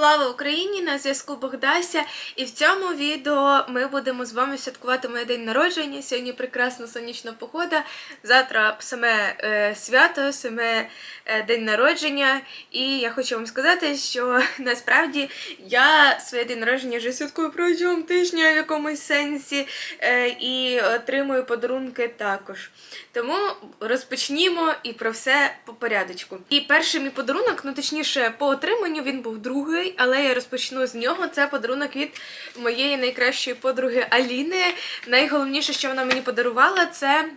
Слава Україні! На зв'язку Богдася. І в цьому відео ми будемо з вами святкувати моє день народження. Сьогодні прекрасна сонячна погода. Завтра саме е, свято, саме е, день народження. І я хочу вам сказати, що насправді я своє день народження вже святкую протягом тижня в якомусь сенсі е, і отримую подарунки також. Тому розпочнімо і про все по порядочку. І перший мій подарунок, ну точніше, по отриманню він був другий, але я розпочну з нього. Це подарунок від моєї найкращої подруги Аліни. Найголовніше, що вона мені подарувала, це.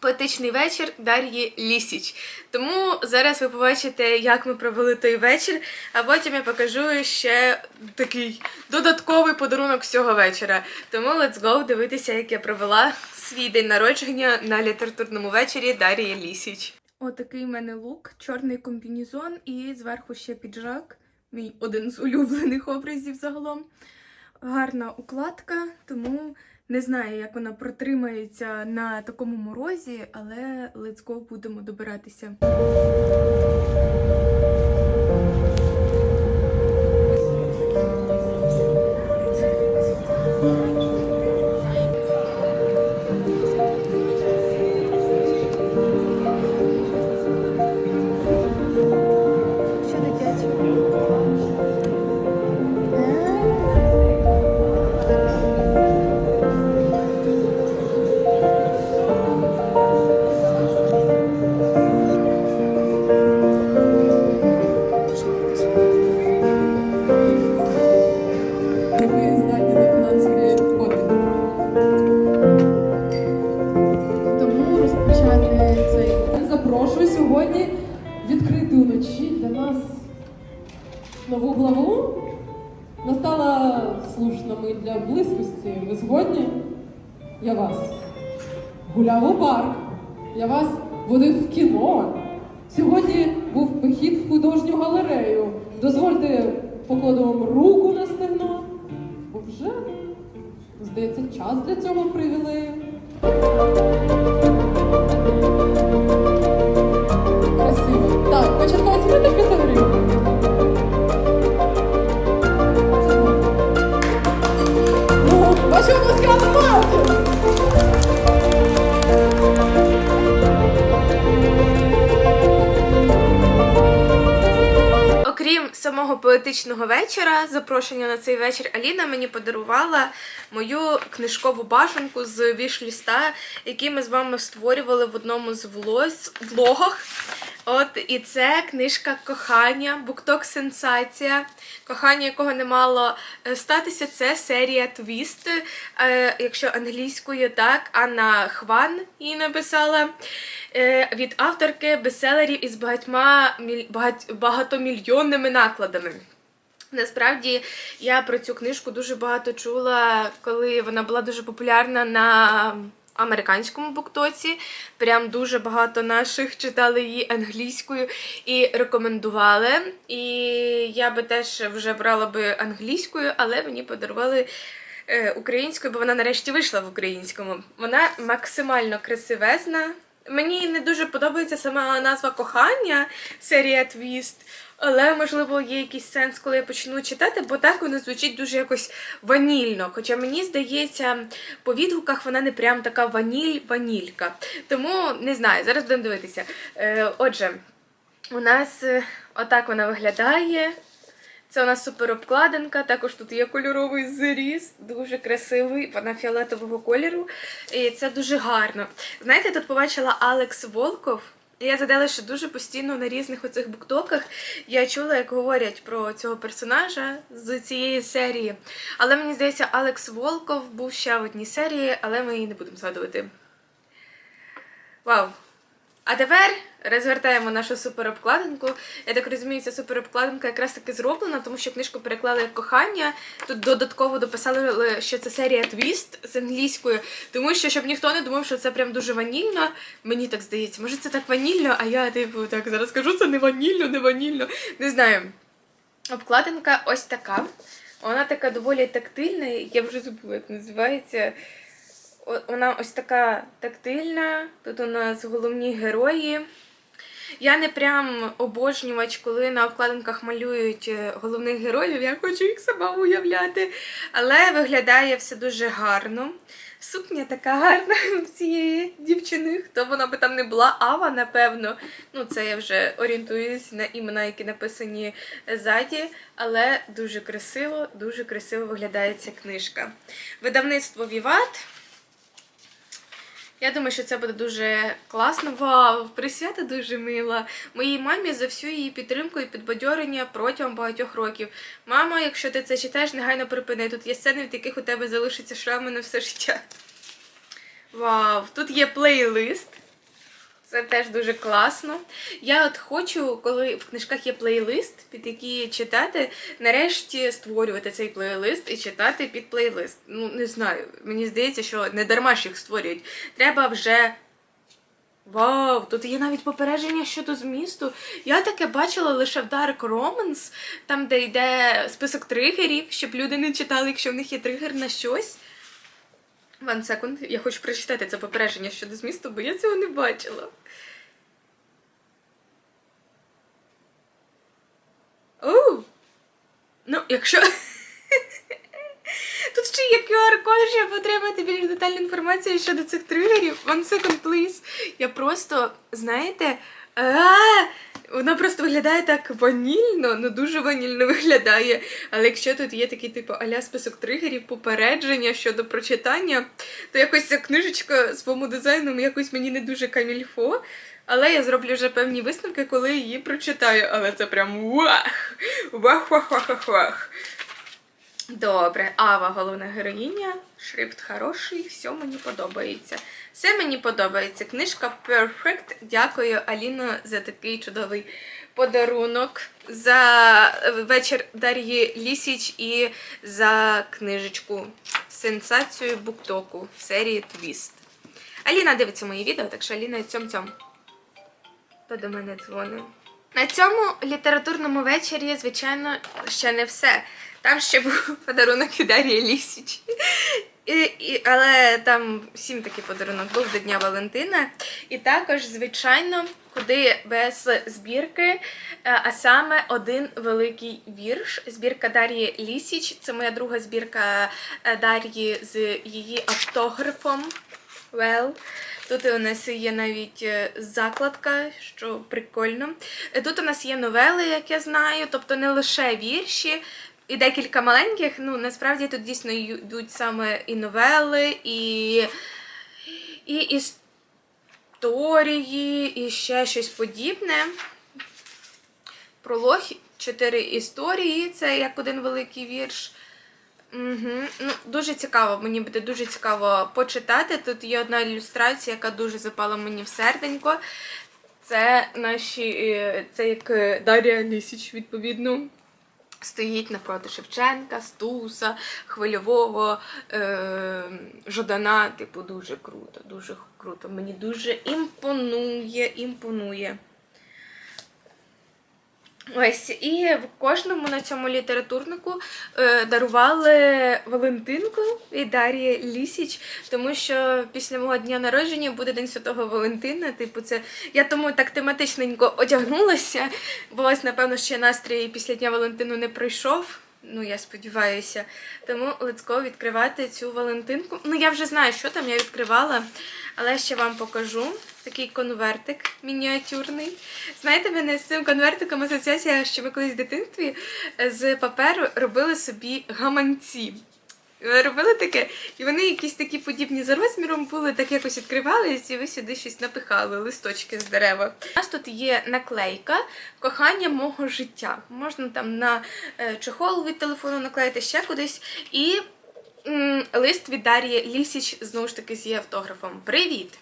Поетичний вечір Дар'ї Лісіч. Тому зараз ви побачите, як ми провели той вечір, а потім я покажу ще такий додатковий подарунок цього вечора. Тому let's go дивитися, як я провела свій день народження на літературному вечорі Дар'ї Лісіч. Отакий в мене лук, чорний комбінезон і зверху ще піджак. Мій один з улюблених образів загалом. Гарна укладка, тому не знаю, як вона протримається на такому морозі, але go будемо добиратися. Нову главу. Настала слушна мить для близькості. Ви згодні? Я вас гуляв у парк. Я вас водив в кіно. Сьогодні був похід в художню галерею. Дозвольте покладу вам руку на стегно. Бо вже, здається, час для цього привели. Поетичного вечора, запрошення на цей вечір Аліна мені подарувала мою книжкову башенку з віш-ліста, який ми з вами створювали в одному з влогах. От і це книжка кохання, букток сенсація. Кохання, якого не мало е, статися, це серія Твіст. Е, якщо англійською, так, Анна Хван її написала. Е, від авторки бестселерів із багатьма міль- багать- багатомільйонними накладами. Насправді я про цю книжку дуже багато чула, коли вона була дуже популярна на американському буктоці. Прям дуже багато наших читали її англійською і рекомендували. І я би теж вже брала би англійською, але мені подарували е, українською, бо вона нарешті вийшла в українському. Вона максимально красивезна. Мені не дуже подобається сама назва кохання, серія Твіст. Але можливо є якийсь сенс, коли я почну читати, бо так вона звучить дуже якось ванільно. Хоча мені здається, по відгуках вона не прям така ваніль-ванілька. Тому не знаю, зараз будемо дивитися. Е, отже, у нас е, отак вона виглядає. Це у нас супер обкладинка, також тут є кольоровий зріз, дуже красивий, вона фіолетового кольору. І це дуже гарно. Знаєте, я тут побачила Алекс Волков. І Я задала, що дуже постійно на різних оцих буктоках я чула, як говорять про цього персонажа з цієї серії. Але мені здається, Алекс Волков був ще в одній серії, але ми її не будемо згадувати. Вау! А тепер розвертаємо нашу суперобкладинку. Я так розумію, ця суперобкладинка якраз таки зроблена, тому що книжку переклали як кохання. Тут додатково дописали, що це серія твіст з англійською, тому що щоб ніхто не думав, що це прям дуже ванільно. Мені так здається, може це так ванільно, а я типу так зараз кажу, це не ванільно, не ванільно. Не знаю. Обкладинка ось така. Вона така доволі тактильна, я вже забула, як називається. Вона ось така тактильна. Тут у нас головні герої. Я не прям обожнювач, коли на обкладинках малюють е, головних героїв. Я хочу їх сама уявляти. Але виглядає все дуже гарно. Сукня така гарна цієї дівчини. Хто вона би там не була, Ава, напевно. Ну, це я вже орієнтуюсь на імена, які написані ззаді. Але дуже красиво, дуже красиво виглядає ця книжка. Видавництво Віват. Я думаю, що це буде дуже класно. Вау, присвята дуже мила. Моїй мамі за всю її підтримку і підбадьорення протягом багатьох років. Мама, якщо ти це читаєш, негайно припини. Тут є сцени, від яких у тебе залишиться шрами на все життя. Вау, тут є плейлист. Це теж дуже класно. Я от хочу, коли в книжках є плейлист, під який читати, нарешті створювати цей плейлист і читати під плейлист. Ну, не знаю. Мені здається, що не дарма ж їх створюють. Треба вже. Вау, тут є навіть попередження щодо змісту. Я таке бачила лише в Dark Romance, там, де йде список тригерів, щоб люди не читали, якщо в них є тригер на щось. One second. Я хочу прочитати це попередження щодо змісту, бо я цього не бачила. Оу! Ну, якщо. Тут ще є QR-код, щоб отримати більш детальну інформацію щодо цих тригерів. One second, please. Я просто, знаєте, а, вона просто виглядає так ванільно, ну дуже ванільно виглядає. Але якщо тут є такий типу аля список тригерів, попередження щодо прочитання, то якось ця книжечка своєму дизайну якось мені не дуже камільфо. Але я зроблю вже певні висновки, коли її прочитаю. Але це прям вах! Вах-вах-вах-вах-вах. Добре, Ава, головна героїня, шрифт хороший, все мені подобається. Все мені подобається. Книжка Perfect. Дякую, Аліно, за такий чудовий подарунок, за вечір Дар'ї Лісіч і за книжечку Сенсацію буктоку серії Твіст. Аліна дивиться мої відео, так що Аліна цьом-цьом. Хто до мене дзвонив? На цьому літературному вечорі, звичайно, ще не все. Там ще був подарунок від Дар'ї Лісіч. І, і, але там всім такий подарунок був до Дня Валентина. І також, звичайно, куди без збірки, е, а саме один великий вірш. Збірка Дар'ї Лісіч. Це моя друга збірка е, Дар'ї з її автографом. Well. Тут у нас є навіть е, закладка, що прикольно. Е, Тут у нас є новели, як я знаю, тобто не лише вірші. І декілька маленьких, ну насправді тут дійсно йдуть саме і новели, і, і історії, і ще щось подібне. Пролог, чотири історії, це як один великий вірш. Угу. Ну, дуже цікаво, мені буде дуже цікаво почитати. Тут є одна ілюстрація, яка дуже запала мені в серденько. Це наші, е, це як е, Дар'я Лісіч, відповідно. Стоїть напроти Шевченка, Стуса, Хвильового, е, Жадана. Типу, дуже круто, дуже круто. Мені дуже імпонує, імпонує. Ось, і в кожному на цьому літературнику е, дарували Валентинку і Дар'ї Лісіч, тому що після мого дня народження буде День Святого Валентина. Типу, це я тому так тематичненько одягнулася, бо ось, напевно, ще настрій після Дня Валентину не пройшов. Ну, я сподіваюся. Тому let's go відкривати цю Валентинку. Ну, я вже знаю, що там я відкривала, але ще вам покажу. Такий конвертик мініатюрний. Знаєте, мене з цим конвертиком асоціація, що ми колись в дитинстві з паперу робили собі гаманці. Робили таке, і вони якісь такі подібні за розміром були, так якось відкривались, і ви сюди щось напихали, листочки з дерева. У нас тут є наклейка кохання мого життя. Можна там на е, чохол від телефону наклеїти ще кудись. І лист від Дар'ї Лісіч знову ж таки з її автографом. Привіт!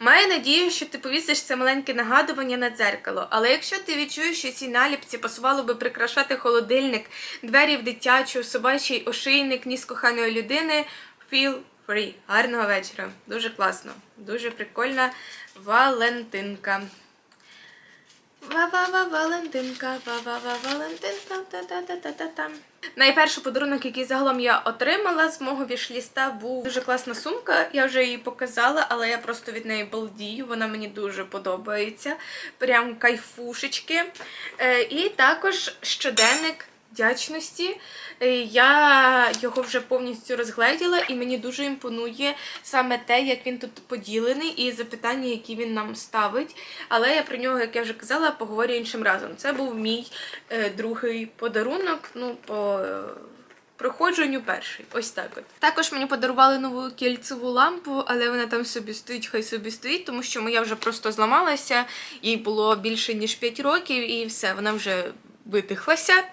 Маю надію, що ти повісиш це маленьке нагадування на дзеркало, але якщо ти відчуєш, що цій наліпці пасувало би прикрашати холодильник, двері в дитячу, собачий ошийник, ніс коханої людини, feel free. Гарного вечора. Дуже класно, дуже прикольна Валентинка. Ва-ва-ва, Валентинка, ва-ва-ва, Валентинка, та-та-та-та-та-та. Найперший подарунок, який загалом я отримала з мого вішліста, був дуже класна сумка. Я вже її показала, але я просто від неї балдію. Вона мені дуже подобається. Прям кайфушечки. Е, І також щоденник вдячності. Е, Я його вже повністю розгледіла, і мені дуже імпонує саме те, як він тут поділений, і запитання, які він нам ставить. Але я про нього, як я вже казала, поговорю іншим разом. Це був мій е, другий подарунок. Ну, по е, проходженню перший. Ось так от. Також мені подарували нову кільцеву лампу, але вона там собі стоїть, хай собі стоїть, тому що моя вже просто зламалася, їй було більше ніж 5 років, і все, вона вже. Витихлася.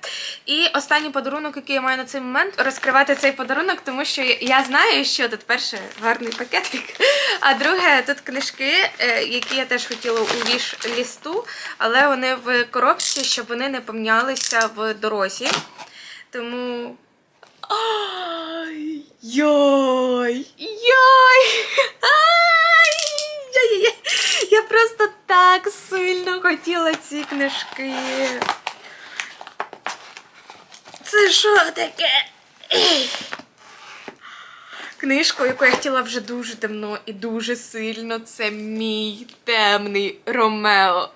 І останній подарунок, який я маю на цей момент, розкривати цей подарунок, тому що я знаю, що тут перше гарний пакетик, а друге тут книжки, е, які я теж хотіла у віш лісту, але вони в коробці, щоб вони не помнялися в дорозі. Тому. Йой! Йой! Я просто так сильно хотіла ці книжки. Це що таке? Книжку, яку я хотіла вже дуже давно і дуже сильно, це мій темний Ромео.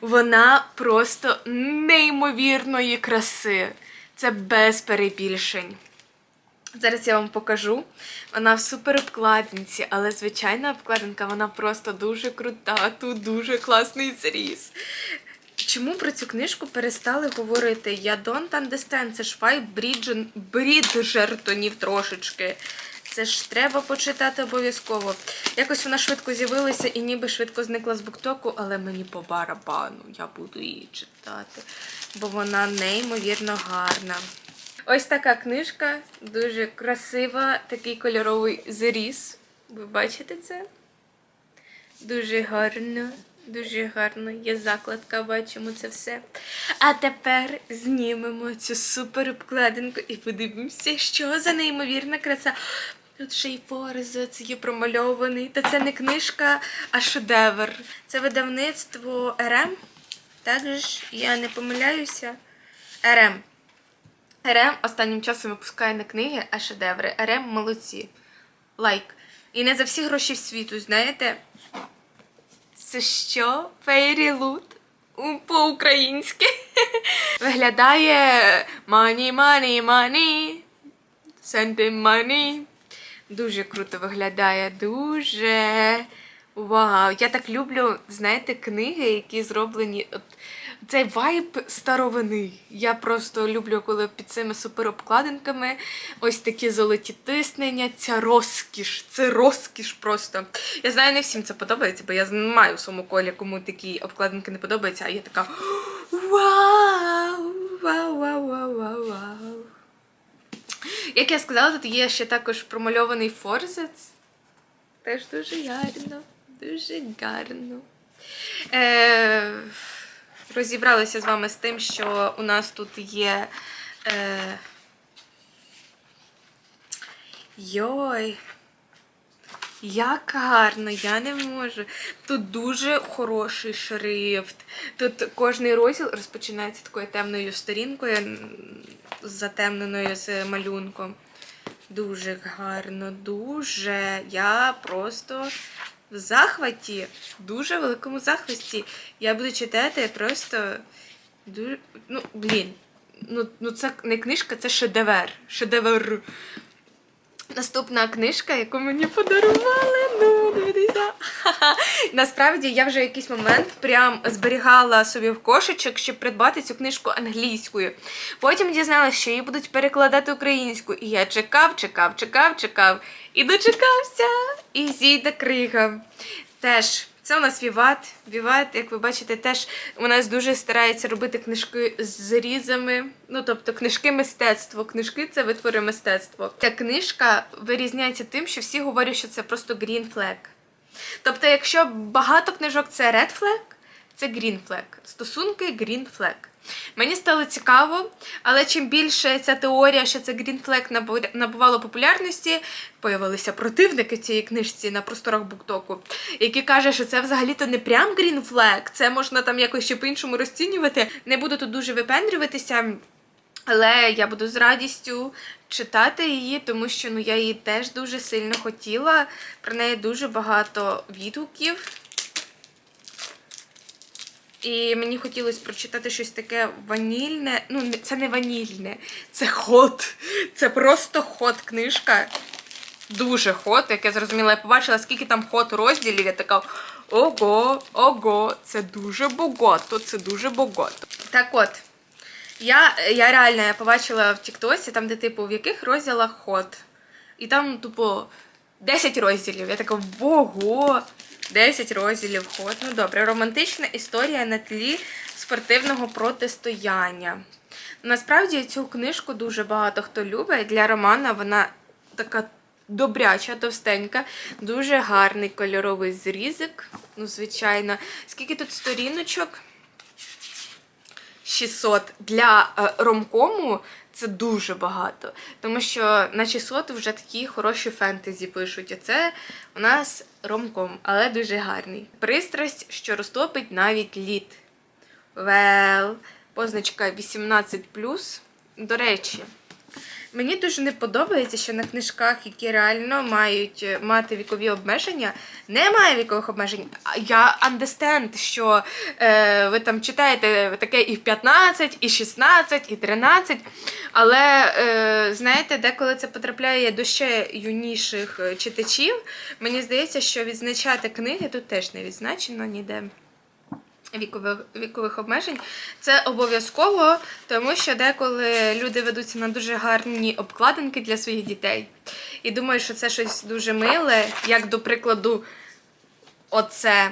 Вона просто неймовірної краси. Це без перебільшень. Зараз я вам покажу. Вона в супер обкладинці, але звичайна обкладинка, вона просто дуже крута, тут дуже класний зріз. Чому про цю книжку перестали говорити? Я don't understand, це ж вайб Бріджертонів трошечки. Це ж треба почитати обов'язково. Якось вона швидко з'явилася і ніби швидко зникла з буктоку, але мені по барабану. Я буду її читати, бо вона неймовірно гарна. Ось така книжка, дуже красива, такий кольоровий зріз. Ви бачите це? Дуже гарно, дуже гарно. Є закладка, бачимо це все. А тепер знімемо цю супер обкладинку і подивимося, що за неймовірна краса. Тут ще й форзац є промальований. Та це не книжка, а шедевр. Це видавництво РМ. Також я не помиляюся. РМ. РМ останнім часом випускає не книги, а шедеври. РМ молодці. Лайк. І не за всі гроші світу, знаєте? Це що? Фейрі лут? По-українськи. Виглядає мані, мані, мані. Send him money. Дуже круто виглядає. Дуже. Вау! Я так люблю, знаєте, книги, які зроблені. От, цей вайб старовини. Я просто люблю, коли під цими суперобкладинками ось такі золоті тиснення, ця розкіш, це розкіш просто. Я знаю, не всім це подобається, бо я маю в своєму колі, кому такі обкладинки не подобаються, а я така вау! Вау, вау, вау, вау, вау. Як я сказала, тут є ще також промальований форзац. Теж дуже гарно, дуже гарно. Е, розібралися з вами з тим, що у нас тут є. Е, йой. Як гарно, я не можу. Тут дуже хороший шрифт. Тут кожний розділ розпочинається такою темною сторінкою, затемненою з малюнком. Дуже гарно, дуже. Я просто в захваті, в дуже великому захваті. Я буду читати просто дуже. Ну, блін. Ну, ну це не книжка, це шедевр. Шедевр. Наступна книжка, яку мені подарували. Ну, дивіться. Насправді я вже якийсь момент прям зберігала собі в кошечок, щоб придбати цю книжку англійською. Потім дізналася, що її будуть перекладати українською. І я чекав, чекав, чекав, чекав. І дочекався. І зійде крига. Теж. Це у нас Віват. Віват, як ви бачите, теж у нас дуже старається робити книжки з зрізами. Ну, тобто книжки мистецтво. Книжки це витвори мистецтва. Ця книжка вирізняється тим, що всі говорять, що це просто green flag. Тобто, якщо багато книжок це red flag, це green flag. Стосунки green flag. Мені стало цікаво, але чим більше ця теорія, що це Green Flag набу- набувало популярності, появилися противники цієї книжці на просторах буктоку, які кажуть, що це взагалі-то не прям Flag, це можна там якось ще по-іншому розцінювати. Не буду тут дуже випендрюватися. Але я буду з радістю читати її, тому що ну, я її теж дуже сильно хотіла. Про неї дуже багато відгуків. І мені хотілося прочитати щось таке ванільне. Ну, це не ванільне, це хот. Це просто хот книжка. Дуже хот, як я зрозуміла, я побачила, скільки там хот розділів. Я така ого, ого, це дуже богато, це дуже богато. Так от. Я, я реально я побачила в Тіктосі, там, де, типу, в яких розділах ход. І там, тупо, 10 розділів. Я така, ого, 10 розділів ход. Ну добре, романтична історія на тлі спортивного протистояння. Насправді цю книжку дуже багато хто любить. Для Романа вона така добряча, товстенька, дуже гарний кольоровий зрізик. Ну, звичайно. Скільки тут сторіночок? 600 для е, ромкому це дуже багато. Тому що на 600 вже такі хороші фентезі пишуть. А це у нас ромком, але дуже гарний. Пристрасть, що розтопить навіть лід. Вел, позначка 18. До речі, Мені дуже не подобається, що на книжках, які реально мають е, мати вікові обмеження, немає вікових обмежень. Я understand, що е, ви там читаєте таке і в 15, і 16, і 13. Але е, знаєте, деколи це потрапляє до ще юніших е, читачів. Мені здається, що відзначати книги тут теж не відзначено ніде вікових, вікових обмежень. Це обов'язково, тому що деколи люди ведуться на дуже гарні обкладинки для своїх дітей. І думають, що це щось дуже миле, як до прикладу, оце.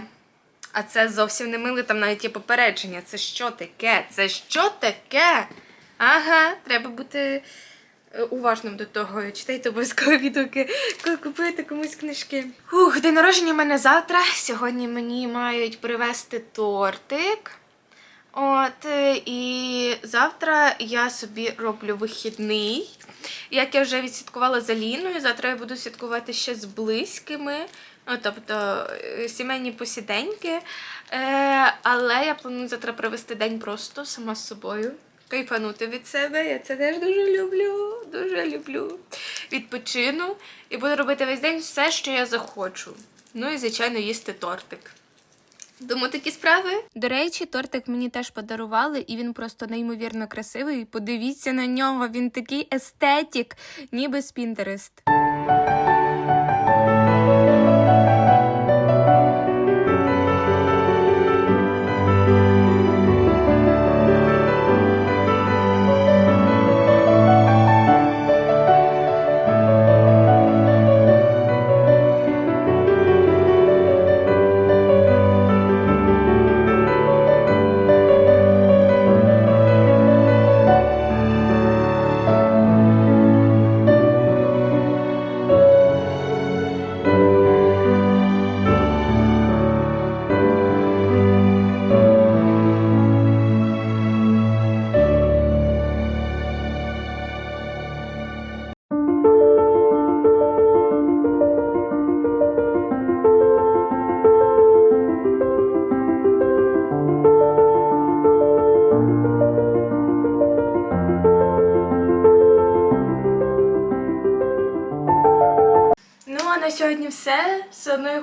А це зовсім не миле, там навіть є попередження. Це що таке? Це що таке? Ага, треба бути уважним до того. Читайте обов'язково відгуки, коли купуєте комусь книжки. Ух, день народження в мене завтра. Сьогодні мені мають привезти тортик. От, е, і завтра я собі роблю вихідний. Як я вже відсвяткувала за Ліною, завтра я буду святкувати ще з близькими. Ну, тобто е, сімейні посіденьки. Е, але я планую завтра провести день просто сама з собою. Кайфанути від себе. Я це теж дуже люблю. Дуже люблю. Відпочину і буду робити весь день все, що я захочу. Ну і, звичайно, їсти тортик. Думаю, такі справи. До речі, тортик мені теж подарували, і він просто неймовірно красивий. Подивіться на нього, він такий естетік, ніби з Pinterest.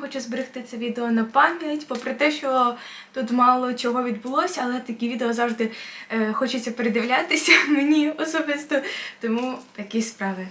Хочу зберегти це відео на пам'ять, попри те, що тут мало чого відбулося, але такі відео завжди е, хочеться передивлятися мені особисто. Тому такі справи.